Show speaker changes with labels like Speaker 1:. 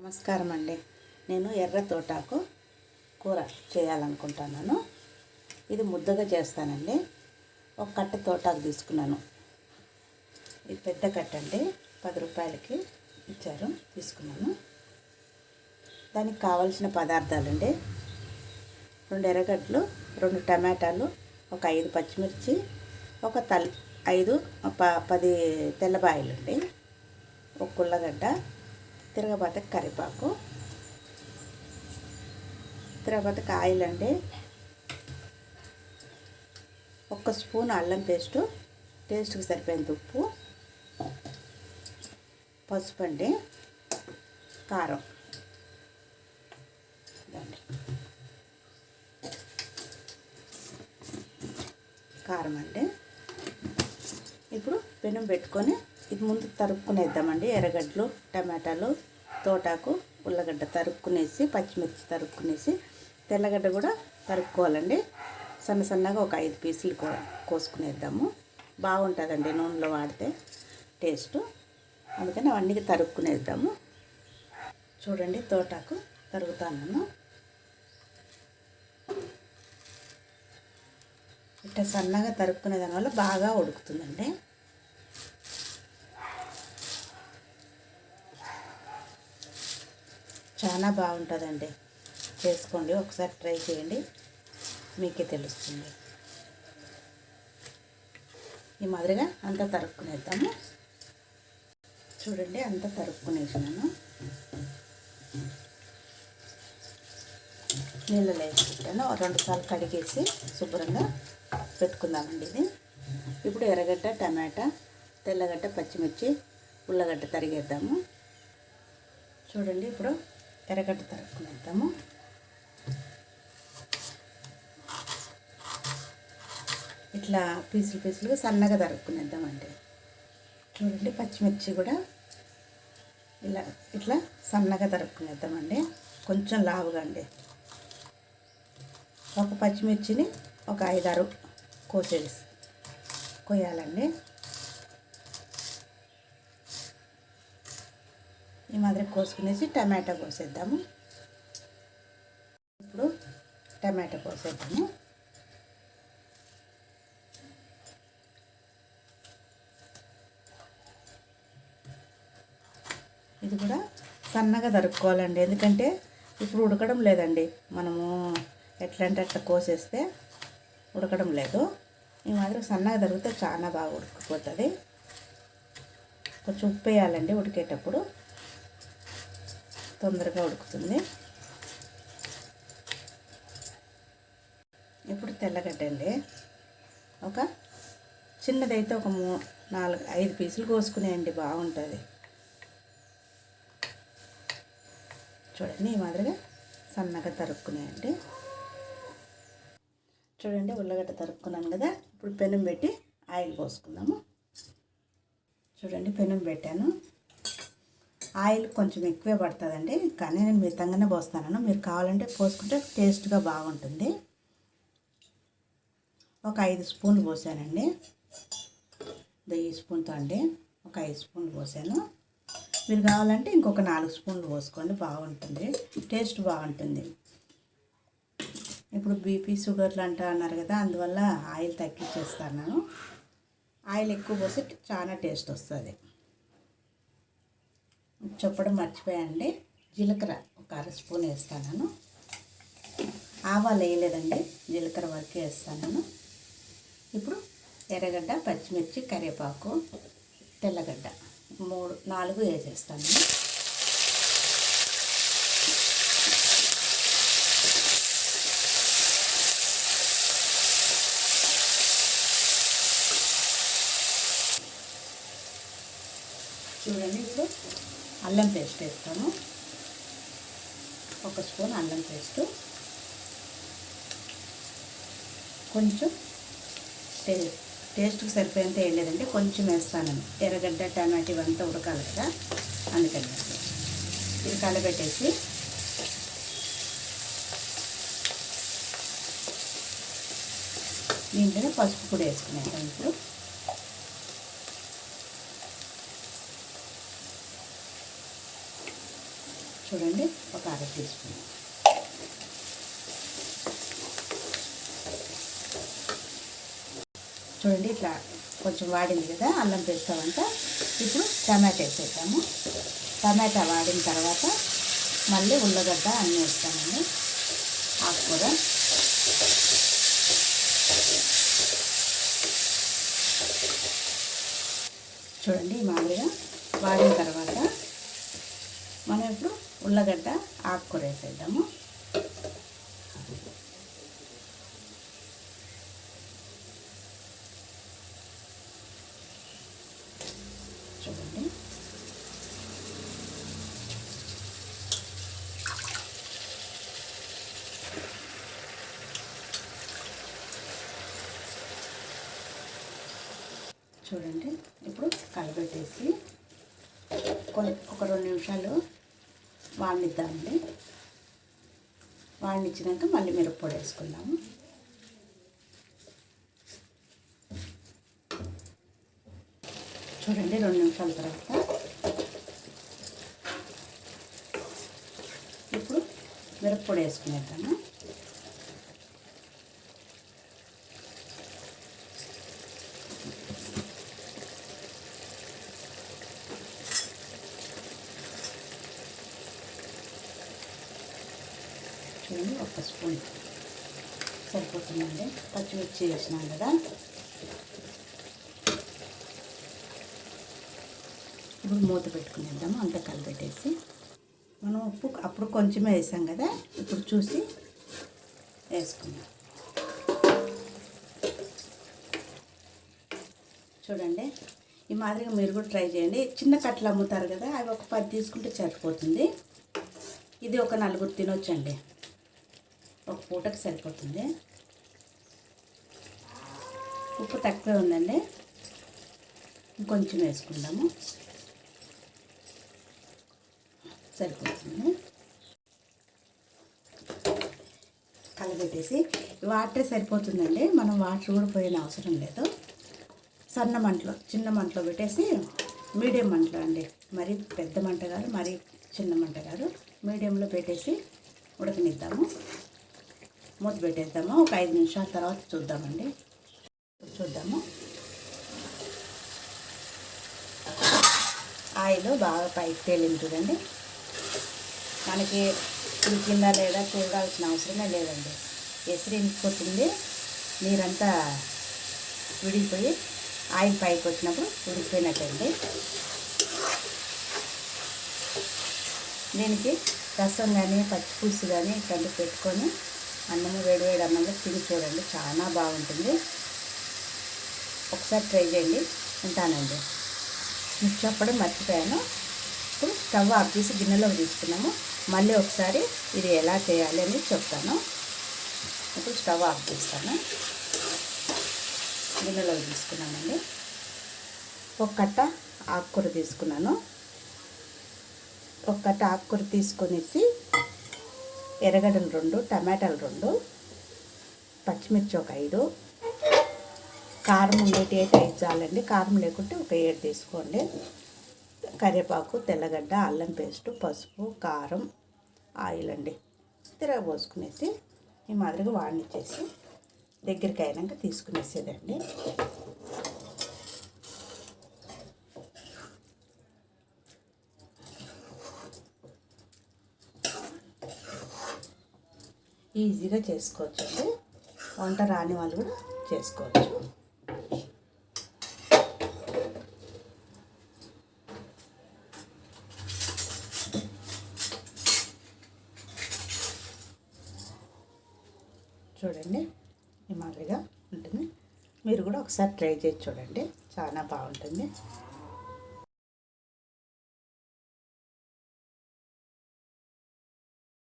Speaker 1: నమస్కారం అండి నేను ఎర్ర తోటాకు కూర చేయాలనుకుంటున్నాను. ఇది ముద్దగా చేస్తానండి. ఒక కట్ట తోటాకు తీసుకున్నాను. ఇది పెద్ద కట్ట అండి. పది రూపాయలకి ఇచ్చారు తీసుకున్నాను. దానికి కావలసిన పదార్థాలండి. రెండు ఎర్రగడ్డలు రెండు టమాటాలు ఒక ఐదు పచ్చిమిర్చి ఒక తల్ ఐదు ప పది తెల్లబాయలు అండి ఒక ఉల్లగడ్డ తిరగబాత కరివేపాకు తిరగబాత ఆయిల్ అండి ఒక్క స్పూన్ అల్లం పేస్టు టేస్ట్కి సరిపోయేంత ఉప్పు పసుపు అండి కారం. కారం అండి. ఇప్పుడు పెనం పెట్టుకొని ఇది ముందు తరుక్కునేద్దామండి. ఎర్రగడ్డలు టమాటాలు తోటాకు ఉల్లగడ్డ తరుక్కునేసి పచ్చిమిర్చి తరుక్కునేసి తెల్లగడ్డ కూడా తరుక్కోవాలండి. సన్న సన్నగా ఒక ఐదు పీసులు కో కోసుకునేద్దాము. బాగుంటుందండి నూనెలో వాడితే టేస్ట్. అందుకని అవన్నీ తరుక్కునేద్దాము. చూడండి తోటాకు తరుగుతాను ఇట్లా సన్నగా తరుక్కునే దానివల్ల బాగా ఉడుకుతుందండి. చాలా బాగుంటుందండి. చేసుకోండి ఒకసారి ట్రై చేయండి. మీకే తెలుస్తుంది. ఈ మాదిరిగా అంతా తరుక్కునేద్దాము. చూడండి అంతా తరుక్కునేసినాను. నీళ్ళలో వేసి పెట్టాను రెండు సార్లు కడిగేసి శుభ్రంగా పెట్టుకుందామండి ఇది. ఇప్పుడు ఎర్రగడ్డ టమాటా తెల్లగడ్డ పచ్చిమిర్చి ఉల్లగడ్డ తరిగేద్దాము. చూడండి ఇప్పుడు ఎర్రగడ్డ తరుక్కునేద్దాము ఇట్లా పీసులు పీసులుగా సన్నగా తరుక్కునేద్దామండి చూడండి పచ్చిమిర్చి కూడా ఇలా ఇట్లా సన్నగా తరుక్కునేద్దామండి కొంచెం లావుగా అండి. ఒక పచ్చిమిర్చిని ఒక ఐదారు కోసేసి కొయ్యాలండి. ఈ మాదిరి కోసుకునేసి టమాటా కోసేద్దాము. ఇప్పుడు టమాటా కోసేద్దాము. ఇది కూడా సన్నగా తరుక్కోవాలండి. ఎందుకంటే ఇప్పుడు ఉడకడం లేదండి. మనము ఎట్లా అంటే అట్లా కోసేస్తే ఉడకడం లేదు. ఈ మాదిరి సన్నగా తరిగితే చాలా బాగా ఉడికిపోతుంది. కొంచెం ఉప్పు వేయాలండి ఉడికేటప్పుడు. తొందరగా ఉడుకుతుంది. ఇప్పుడు తెల్లగడ్డ అండి ఒక చిన్నదైతే ఒక మూ నాలుగు ఐదు పీసులు కోసుకునేయండి బాగుంటుంది. చూడండి ఈ మాదిరిగా సన్నగా తరుక్కునేయండి. చూడండి ఉల్లగడ్డ తరుక్కున్నాను కదా ఇప్పుడు పెనం పెట్టి ఆయిల్ పోసుకుందాము. చూడండి పెనం పెట్టాను. ఆయిల్ కొంచెం ఎక్కువే పడుతుందండి. కానీ నేను మితంగానే పోస్తాను మీరు కావాలంటే పోసుకుంటే టేస్ట్గా బాగుంటుంది. ఒక ఐదు స్పూన్లు పోసానండి. దయ్యి ఈ స్పూన్తో అండి. ఒక ఐదు స్పూన్లు పోసాను. మీరు కావాలంటే ఇంకొక నాలుగు స్పూన్లు పోసుకోండి. బాగుంటుంది. టేస్ట్ బాగుంటుంది. ఇప్పుడు బీపీ షుగర్లు అంటా అన్నారు కదా అందువల్ల ఆయిల్ తగ్గించేస్తాను. ఆయిల్ ఎక్కువ పోసి చాలా టేస్ట్ వస్తుంది. చెప్పడం మర్చిపోయానండి. జీలకర్ర ఒక అర స్పూన్ వేస్తాను ఆవాలు వేయలేదండి. జీలకర్ర వరకే వేస్తాను ఇప్పుడు ఎర్రగడ్డ పచ్చిమిర్చి కరివేపాకు తెల్లగడ్డ మూడు నాలుగు వేసేస్తాను. చూడండి ఇప్పుడు అల్లం పేస్ట్ వేస్తాను. ఒక స్పూన్ అల్లం పేస్ట్. కొంచెం టే టేస్ట్కి సరిపోయేంత ఏం లేదంటే కొంచెం వేస్తాను. ఎర్రగడ్డ టమాటో ఇవంతా ఉడకాలి కదా అందుకని. ఇది కలబెట్టేసి దీంట్లోనే పసుపు కూడా వేసుకున్నాను. ఇప్పుడు చూడండి ఒక అర టీ స్పూన్. చూడండి ఇట్లా కొంచెం వాడింది కదా అల్లం వేస్తామంతా ఇప్పుడు టమాటా వేసేద్దాము. టమాటా వాడిన తర్వాత మళ్ళీ ఉల్లగడ్డ అన్నీ వేస్తామండి ఆకుకూర. చూడండి మామూలుగా వాడిన తర్వాత మనం ఇప్పుడు ఉల్లగడ్డ ఆకుకూర వేసేద్దాము చూడండి. చూడండి ఇప్పుడు కలబెట్టేసి కొన్ని ఒక రెండు నిమిషాలు వాడినిద్దామండి వాడినిచ్చినాక మళ్ళీ మిరప్పొడి వేసుకుందాము. చూడండి రెండు నిమిషాల తర్వాత. ఇప్పుడు మిరప్పొడి వేసుకునేద్దాము చూడండి ఒక స్పూన్ సరిపోతుందండి. పచ్చిమిర్చి వేసినాం కదా. ఇప్పుడు మూత పెట్టుకునేద్దాము అంతా కలిపెట్టేసి మనం ఉప్పు అప్పుడు కొంచెమే వేసాం కదా. ఇప్పుడు చూసి వేసుకుందాం. చూడండి. ఈ మాదిరిగా మీరు కూడా ట్రై చేయండి. చిన్న కట్టలు అమ్ముతారు కదా అవి ఒక పది తీసుకుంటే సరిపోతుంది. ఇది ఒక నలుగురు తినొచ్చండి. పూటకు సరిపోతుంది. ఉప్పు తక్కువే ఉందండి. ఇంకొంచెం వేసుకుందాము. సరిపోతుంది. కలబెట్టేసి వాటర్ సరిపోతుందండి. మనం వాటర్ కూడా పోయిన అవసరం లేదు. సన్న మంటలో చిన్న మంటలో పెట్టేసి మీడియం మంటలో అండి. మరీ పెద్ద మంట కాదు మరీ చిన్న మంట కాదు. మీడియంలో పెట్టేసి ఉడకనిద్దాము. మూత పెట్టేద్దాము. ఒక ఐదు నిమిషాల తర్వాత చూద్దామండి. చూద్దాము. ఆయిల్ బాగా పైకి తేలింది చూడండి. మనకి ఉడికిందా లేదా చూడాల్సిన అవసరమే లేదండి. ఎసిరి ఇంకిపోతుంది నీరంతా విడిగిపోయి ఆయిల్ పైకి వచ్చినప్పుడు ఉడికిపోయినట్టండి దీనికి రసం కానీ పచ్చిపులుసు కానీ ఇట్లాంటివి పెట్టుకొని అన్నము వేడి వేడి అన్నంలో తిని చూడండి. చాలా బాగుంటుంది. ఒకసారి ట్రై చేయండి. ఉంటానండి. మీకు చెప్పడం మర్చిపోయాను. ఇప్పుడు స్టవ్ ఆఫ్ చేసి గిన్నెలోకి తీసుకున్నాము. మళ్ళీ ఒకసారి ఇది ఎలా చేయాలి అని చెప్తాను. ఇప్పుడు స్టవ్ ఆఫ్ చేస్తాను. గిన్నెలోకి తీసుకున్నామండి. ఒక కట్ట ఆకుకూర తీసుకున్నాను. ఒక కట్ట ఆకుకూర తీసుకొనేసి ఎర్రగడ్డలు రెండు టమాటాలు రెండు పచ్చిమిర్చి ఒక ఐదు. కారం ఉండేటి అయితే ఐదు చాలండి. కారం లేకుంటే ఒక ఏడు తీసుకోండి. కరివేపాకు తెల్లగడ్డ అల్లం పేస్టు పసుపు కారం ఆయిల్ అండి తిరగబోసుకునేసి ఈ మాదిరిగా వాడినిచ్చేసి దగ్గరికి అయినాక తీసుకునేసేదండి. ఈజీగా చేసుకోవచ్చు అండి వంట రాని వాళ్ళు కూడా చేసుకోవచ్చు. చూడండి ఈ మాదిరిగా ఉంటుంది. మీరు కూడా ఒకసారి ట్రై చేసి చూడండి. చాలా బాగుంటుంది.